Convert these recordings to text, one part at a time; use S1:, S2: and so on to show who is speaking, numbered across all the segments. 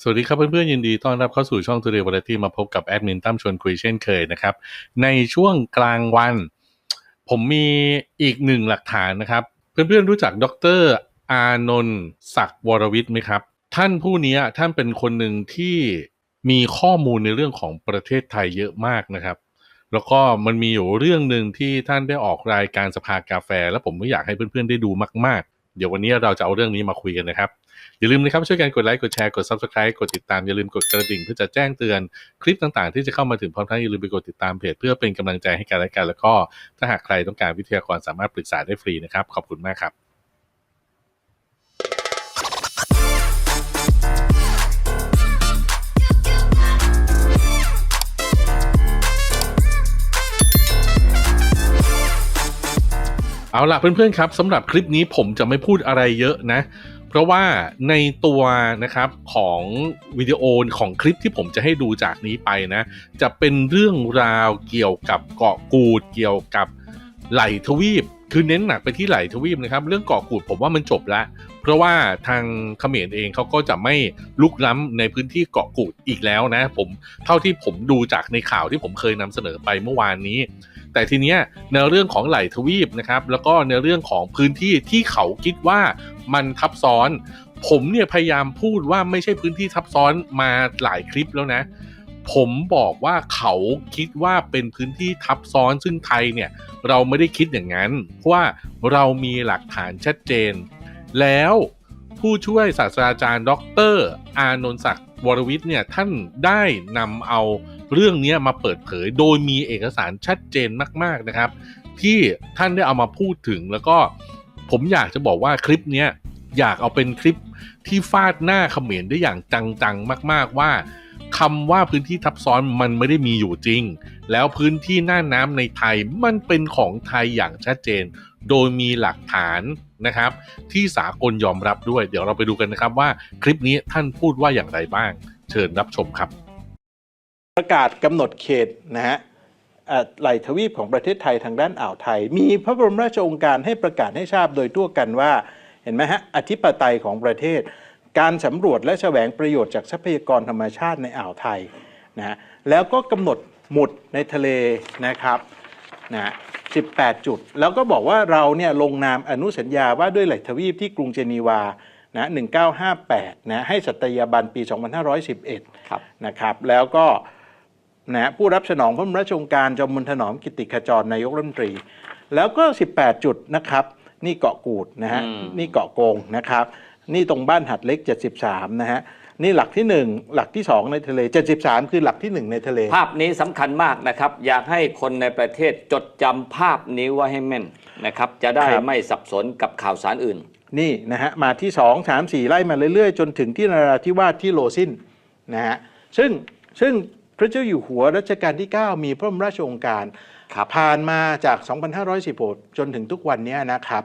S1: สวัสดีครับเพื่อนๆยินดีต้อนรับเข้าสู่ช่อง Today Variety มาพบกับแอดมินตั้มชวนคุยเช่นเคยนะครับ ในช่วงกลางวัน ผมมีอีกหนึ่งหลักฐานนะครับ เพื่อนๆรู้จักดรอานนท์ศักดิ์วรวิทย์ไหมครับ ท่านผู้นี้ท่านเป็นคนหนึ่งที่มีข้อมูลในเรื่องของประเทศไทยเยอะมากนะครับ แล้วก็มันมีอยู่เรื่องหนึ่งที่ท่านได้ออกรายการสภากาแฟ แล้วผมไม่อยากให้เพื่อนๆได้ดูมาก ๆ เดี๋ยววันนี้เราจะเอาเรื่องนี้มาคุยกันนะครับ อย่าลืมนะครับช่วยกันกดไลค์กดแชร์กด subscribe กดติดตามอย่าลืมกดกระดิ่งเพื่อจะแจ้งเตือนคลิปต่างๆ ที่จะเข้ามาถึงพร้อมทั้งอย่าลืมไปกดติดตามเพจเพื่อเป็นกำลังใจให้กันและกันแล้วก็ถ้าหากใครต้องการวิทยากรสามารถปรึกษาได้ฟรีนะครับขอบคุณมากครับเอาล่ะเพื่อนๆครับสำหรับคลิปนี้ผมจะไม่พูดอะไรเยอะนะ เพราะว่าในตัวนะครับของวิดีโอของคลิปที่ผมจะให้ดูจากนี้ไปนะ จะเป็นเรื่องราวเกี่ยวกับเกาะกูดเกี่ยวกับไหลทวีป คือเน้นหนักไปที่ไหลทวีปนะครับ เรื่องเกาะกูดผมว่ามันจบแล้วเพราะว่าทางเขมรเองเขาก็จะไม่ลุกล้ำในพื้นที่เกาะกูดอีกแล้วนะ ผมเท่าที่ผมดูจากในข่าวที่ผมเคยนำเสนอไปเมื่อวานนี้ แต่ทีเนี้ยในเรื่องของไหลทวีปนะครับ แล้วก็ในเรื่องของพื้นที่ที่เขาคิดว่ามันทับซ้อน ผมเนี่ยพยายามพูดว่าไม่ใช่พื้นที่ทับซ้อนมาหลายคลิปแล้วนะ ผมบอกว่าเขาคิดว่าเป็นพื้นที่ทับซ้อนซึ่งไทยเนี่ย เราไม่ได้คิดอย่างนั้น เพราะว่าเรามีหลักฐานชัดเจน แล้วผู้ช่วยศาสตราจารย์ ดร อานนท์ศักดิ์วรวิทย์เนี่ยท่านได้นำเอาเรื่องนี้มาเปิดเผย โดยมีเอกสารชัดเจนมาก ๆนะครับ ที่ท่านได้เอามาพูดถึงแล้วก็ผมอยากจะบอกว่าคลิปนี้อยากเอาเป็นคลิปที่ฟาดหน้าเขมรได้อย่างจังๆ มาก ๆว่า คำว่าพื้นที่ทับซ้อนมันไม่ได้มีอยู่จริง แล้วพื้นที่หน้าน้ำในไทยมันเป็นของไทยอย่างชัดเจน โดยมีหลักฐานนะครับ ที่สากลยอมรับด้วย เดี๋ยวเราไปดูกันนะครับว่าคลิปนี้ท่านพูดว่าอย่างไรบ้าง เชิญรับชมครับ
S2: ประกาศกำหนดเขตนะฮะไหลทวีปของประเทศไทยทางด้านอ่าวไทย มีพระบรมราชโองการให้ประกาศให้ทราบโดยทั่วกันว่า เห็นไหมฮะอธิปไตยของประเทศ การสำรวจและแสวงประโยชน์จากทรัพยากรธรรมชาติในอ่าวไทยนะฮะแล้วก็กำหนดหมุดในทะเลนะครับนะ18 จุด แล้วก็บอกว่าเราเนี่ยลงนามอนุสัญญาว่าด้วยไหลทวีปที่กรุงเจนีวานะ1958นะให้สัตยาบันปี 2511
S3: ครับ
S2: นะครับแล้วก็นะผู้รับสนองพระบรมราชโองการจอมพลถนอมกิติขจรนายกรัฐมนตรี แล้วก็ 18 จุดนะครับ นี่เกาะกูดนะฮะ
S3: อืม
S2: นี่เกาะโกงนะครับ นี่ตรงบ้านหัดเล็ก 73 นะฮะ นี่หลักที่ 1 หลักที่ 2 ในทะเล 73 คือหลักที่ 1 ในทะเล
S3: ภาพนี้สำคัญมากนะครับ อยากให้คนในประเทศจดจำภาพนี้ไว้ให้แม่นนะครับ จะได้
S2: ครับ
S3: ไม่สับสนกับข่าวสารอื่น
S2: นี่นะฮะ มาที่ 2 3 4 ไล่มาเรื่อยๆ จนถึงที่นราธิวาสที่โลซินนะฮะ ซึ่งซึ่งพระเจ้าอยู่หัวรัชกาลที่ 9 มีพระบรมราชโองการ
S3: ครับ
S2: ผ่านมาจาก 2516 จนถึงทุกวันเนี้ยนะครับ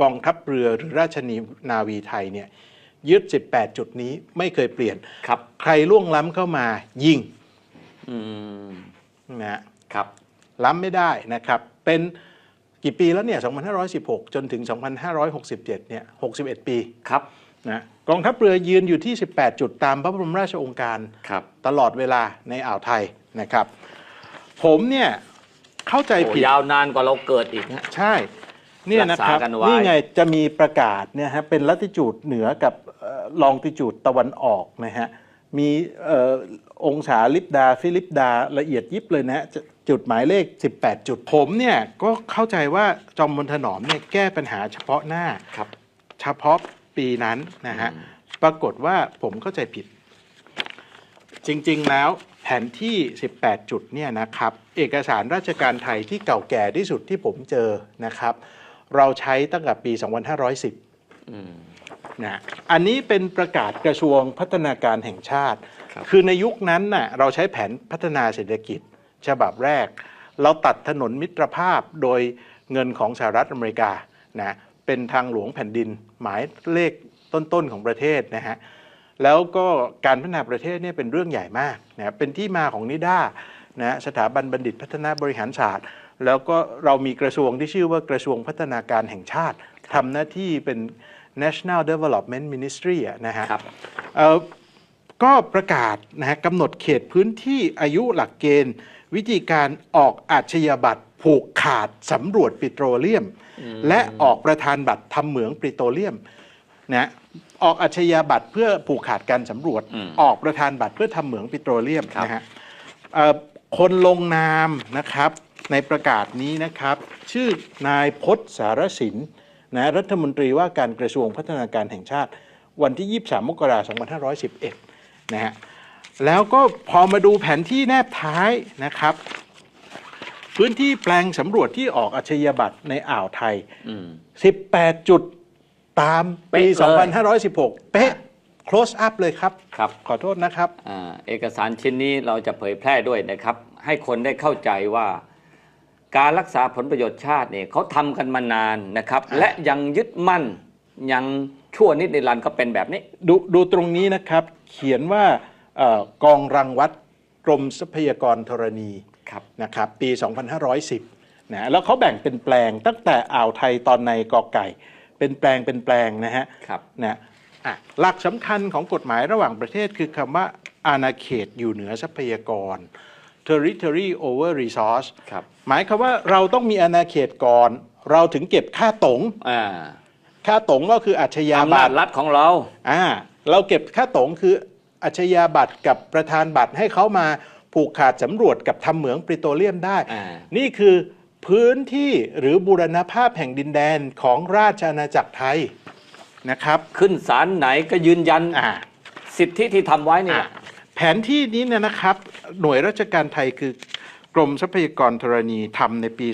S2: กองทัพเรือหรือราชนีนาวีไทยเนี่ยยึด 18 จุดนี้ไม่เคยเปลี่ยน
S3: ครับ
S2: ใครล่วงล้ำเข้ามายิง
S3: อืม
S2: นะฮะ
S3: ครับ
S2: ล้ำไม่ได้นะครับ เป็นกี่ปีแล้วเนี่ย 2516 จนถึง 2567 เนี่ย 61 ปี
S3: ครับ
S2: นะกองทัพเรือยืนอยู่ที่ 18 จุดตามพระบรมราชโองการ
S3: ครับ
S2: ตลอดเวลาในอ่าวไทยนะครับ ผมเนี่ย เข้าใจ
S3: โอ้
S2: ผิด
S3: ยาวนานกว่าเราเกิดอีกฮะ
S2: ใช่ เนี่ยนะครับ
S3: รักษากันไว้
S2: นี่ไงจะมีประกาศเนี่ยฮะเป็นลัติจูดเหนือกับลองติจูดตะวันออกนะฮะมีเอ่อองศาลิปดาฟิลิปดาละเอียดยิบเลยนะฮะจะจุดหมายเลข 18 จุดผมเนี่ยก็เข้าใจว่าจอมพลถนอมเนี่ยแก้ปัญหาเฉพาะหน้า
S3: ครับ
S2: เฉพาะปีนั้นนะฮะ
S3: อืม
S2: ปรากฏว่าผมเข้าใจผิด จริงๆ แล้วแผนที่ 18 จุดเนี่ยนะครับ เอกสารราชการไทยที่เก่าแก่ที่สุดที่ผมเจอนะครับ เราใช้ตั้งแต่ปี 2510
S3: อืม
S2: นะอันนี้เป็นประกาศกระทรวงพัฒนาการแห่งชาติ
S3: ครับ
S2: คือในยุคนั้นน่ะเราใช้แผนพัฒนาเศรษฐกิจฉบับแรก เราตัดถนนมิตรภาพโดยเงินของสหรัฐอเมริกานะเป็นทางหลวงแผ่นดินหมายเลขต้นๆของประเทศนะฮะแล้วก็การพัฒนาประเทศเนี่ยเป็นเรื่องใหญ่มากนะเป็นที่มาของนิด้านะสถาบันบัณฑิตพัฒนาบริหารศาสตร์ แล้วก็เรามีกระทรวงที่ชื่อว่ากระทรวงพัฒนาการแห่งชาติทำหน้าที่เป็น National Development Ministry อะนะฮะ
S3: ครับ
S2: เอ่อก็ประกาศนะฮะกำหนดเขตพื้นที่อายุหลักเกณฑ์ วิธีการออกอาชญาบัตรผูกขาดสำรวจปิโตรเลียม และออกประธานบัตรทำเหมืองปิโตรเลียมนะออกอาชญาบัตรเพื่อผูกขาดการสำรวจ
S3: อืม
S2: ออกประธานบัตรเพื่อทำเหมืองปิโตรเลียม
S3: ครับ
S2: นะฮะเอ่อคนลงนามนะครับ ในประกาศนี้นะครับ ชื่อนายพจน์สารสินนะรัฐมนตรีว่าการกระทรวงพัฒนาการแห่งชาติ วันที่ 23 มกราคม 2511 นะฮะแล้วก็พอมาดูแผนที่แนบท้ายนะครับ พื้นที่แปลงสำรวจที่ออกอาชญาบัตรในอ่าวไทย
S3: อืม
S2: 18 จุดตามปี
S3: เป๊ะเลย
S2: 2516 เป๊ะ close up เลยครับ
S3: ครับ
S2: ขอโทษนะครับ
S3: อ่าเอกสารชิ้นนี้เราจะเผยแพร่ด้วยนะครับ ให้คนได้เข้าใจว่า การรักษาผลประโยชน์ชาติเนี่ยเขาทำกันมานานนะครับ และยังยึดมั่นยังชั่วนิดในรันดร์ก็เป็นแบบนี้
S2: ดูดูตรงนี้นะครับ เขียนว่าเออกองรังวัดกรมทรัพยากรธรณี
S3: ครับ
S2: นะครับ ปี 2510นะแล้วเขาแบ่งเป็นแปลงตั้งแต่อ่าวไทยตอนในกอไก่ เป็นแปลงเป็นแปลงนะฮะ
S3: ครับ
S2: นะอะหลักสำคัญของกฎหมายระหว่างประเทศคือคำว่าอาณาเขตอยู่เหนือทรัพยากร territory over resource
S3: ครับ
S2: หมายความว่าเราต้องมีอาณาเขตก่อน เราถึงเก็บค่าตง
S3: อ่า
S2: ค่าตงก็คืออาชญา
S3: อำ
S2: บั
S3: นา
S2: ต
S3: จ
S2: ร
S3: รัฐของเรา
S2: อ่าเราเก็บค่าตงคืออาชญาบัตรกับประธานบัตรให้เขามาผูกขาดสำรวจกับทำเหมืองปิโตรเลียมได้
S3: อ่า
S2: นี่คือพื้นที่หรือบูรณภาพแห่งดินแดนของราชอาณาจักรไทยนะครับ
S3: ขึ้นศาลไหนก็ยืนยัน
S2: อ่า
S3: สิทธิที่ทำไว้เนี่ย
S2: อะ แผนที่นี้เนี่ยนะครับ หน่วยราชการไทยคือกรมทรัพยากรธรณีทำในปี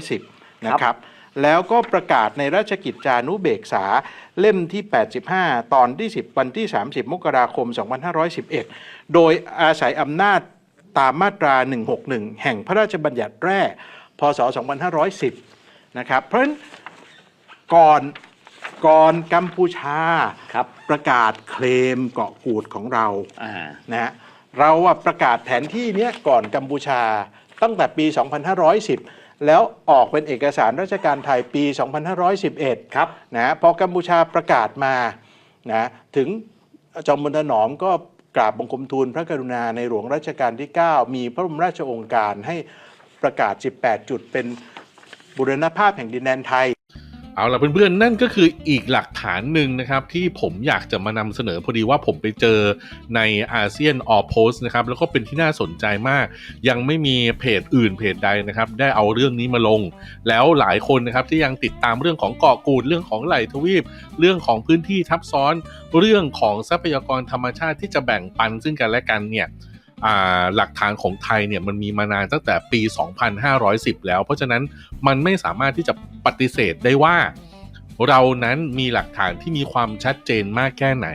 S2: 2510 นะครับ แล้วก็ประกาศในราชกิจจานุเบกษาเล่มที่ 85 ตอนที่ 10 วันที่ 30 มกราคม 2511 โดยอาศัยอำนาจตามมาตรา 161 แห่งพระราชบัญญัติแร่พศ 2510 นะครับ เพราะฉะนั้นก่อน ก่อนกัมพูชา
S3: ครับ
S2: ประกาศเคลมเกาะกูดของเรา
S3: อ่า
S2: นะฮะเราอะประกาศแผนที่เนี้ยก่อนกัมพูชาตั้งแต่ปี 2510 แล้วออกเป็นเอกสารราชการไทยปี 2511
S3: ครับ
S2: นะฮะพอกัมพูชาประกาศมานะถึงจอมพลถนอมก็กราบบังคมทูลพระกรุณาในหลวงรัชกาลที่ 9 มีพระบรมราชโองการให้ประกาศ 18 จุดเป็นบุรณภาพแห่งดินแดนไทย
S1: เอาล่ะเพื่อนๆนั่นก็คืออีกหลักฐานหนึ่งนะครับ ที่ผมอยากจะมานำเสนอพอดีว่าผมไปเจอในอาเซียนออโพสนะครับ แล้วก็เป็นที่น่าสนใจมาก ยังไม่มีเพจอื่นเพจใดนะครับ ได้เอาเรื่องนี้มาลง แล้วหลายคนนะครับที่ยังติดตามเรื่องของเกาะกูดเรื่องของไหลทวีป เรื่องของพื้นที่ทับซ้อน เรื่องของทรัพยากรธรรมชาติที่จะแบ่งปันซึ่งกันและกันเนี่ย หลักฐานของไทยเนี่ยมันมีมานานตั้งแต่ปี 2510 แล้ว เพราะฉะนั้นมันไม่สามารถที่จะปฏิเสธได้ว่า เรานั้นมีหลักฐานที่มีความชัดเจนมากแค่ไหน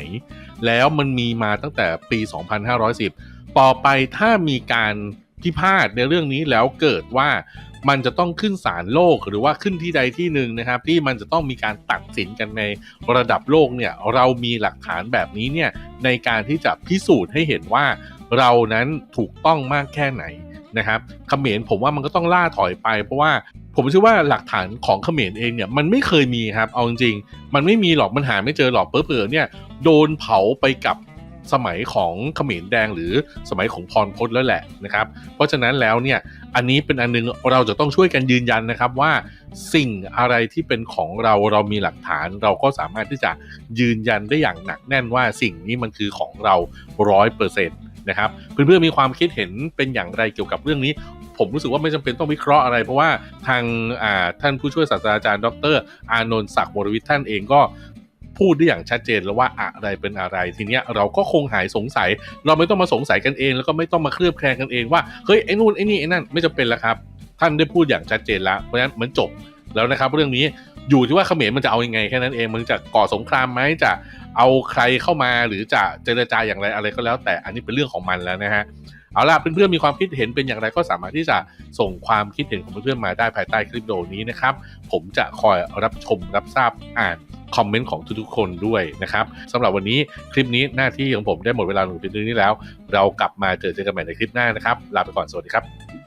S1: แล้วมันมีมาตั้งแต่ปี 2510 ต่อไปถ้ามีการพิพาทในเรื่องนี้แล้วเกิดว่า มันจะต้องขึ้นศาลโลกหรือว่าขึ้นที่ใดที่หนึ่งนะครับ ที่มันจะต้องมีการตัดสินกันในระดับโลกเนี่ยเรามีหลักฐานแบบนี้เนี่ยในการที่จะพิสูจน์ให้เห็นว่าเรานั้นถูกต้องมากแค่ไหนนะครับเขมรผมว่ามันก็ต้องล่าถอยไป เพราะว่าผมเชื่อว่าหลักฐานของเขมรเองเนี่ยมันไม่เคยมีครับเอาจริงๆมันไม่มีหรอกมันหาไม่เจอหรอกเผลอๆเนี่ยโดนเผาไปกับ สมัยของเขมรแดงหรือสมัยของพรพศแล้วแหละนะครับ เพราะฉะนั้นแล้วเนี่ยอันนี้เป็นอันนึงเราจะต้องช่วยกันยืนยันนะครับว่าสิ่งอะไรที่เป็นของเราเรามีหลักฐานเราก็สามารถที่จะยืนยันได้อย่างหนักแน่นว่าสิ่งนี้มันคือของเราร้อยเปอร์เซ็นต์นะครับเพื่อนๆมีความคิดเห็นเป็นอย่างไรเกี่ยวกับเรื่องนี้ ผมรู้สึกว่าไม่จำเป็นต้องวิเคราะห์อะไร เพราะว่าทางท่านผู้ช่วยศาสตราจารย์ ดร อานนท์ศักดิ์วรวิทย์ท่านเองก็ พูดได้อย่างชัดเจนแล้วว่าอะไรเป็นอะไร ทีเนี้ยเราก็คงหายสงสัย เราไม่ต้องมาสงสัยกันเอง แล้วก็ไม่ต้องมาเคลือบแคลงกันเองว่าเฮ้ยไอ้นู่นไอ้นี่ไอ้นั่นไม่จำเป็นแล้วครับ ท่านได้พูดอย่างชัดเจนแล้วเพราะฉะนั้นมันจบแล้วนะครับ เรื่องนี้อยู่ที่ว่าเขมรมันจะเอายังไงแค่นั้นเองมันจะก่อสงครามไหมจะเอาใครเข้ามาหรือจะเจรจาอย่างไรอะไรก็แล้ว แต่อันนี้เป็นเรื่องของมันแล้วนะฮะ เอาล่ะเพื่อนๆมีความคิดเห็นเป็นอย่างไรก็สามารถที่จะส่งความคิดเห็นของเพื่อนๆมาได้ภายใต้คลิปโดนี้นะครับ ผมจะคอยรับชมรับทราบอ่านคอมเมนต์ของทุกๆคนด้วยนะครับสำหรับวันนี้คลิปนี้หน้าที่ของผมได้หมดเวลาลงเพียงเท่านี้แล้ว เรากลับมาเจอเจอกันใหม่ในคลิปหน้านะครับ ลาไปก่อนสวัสดีครับ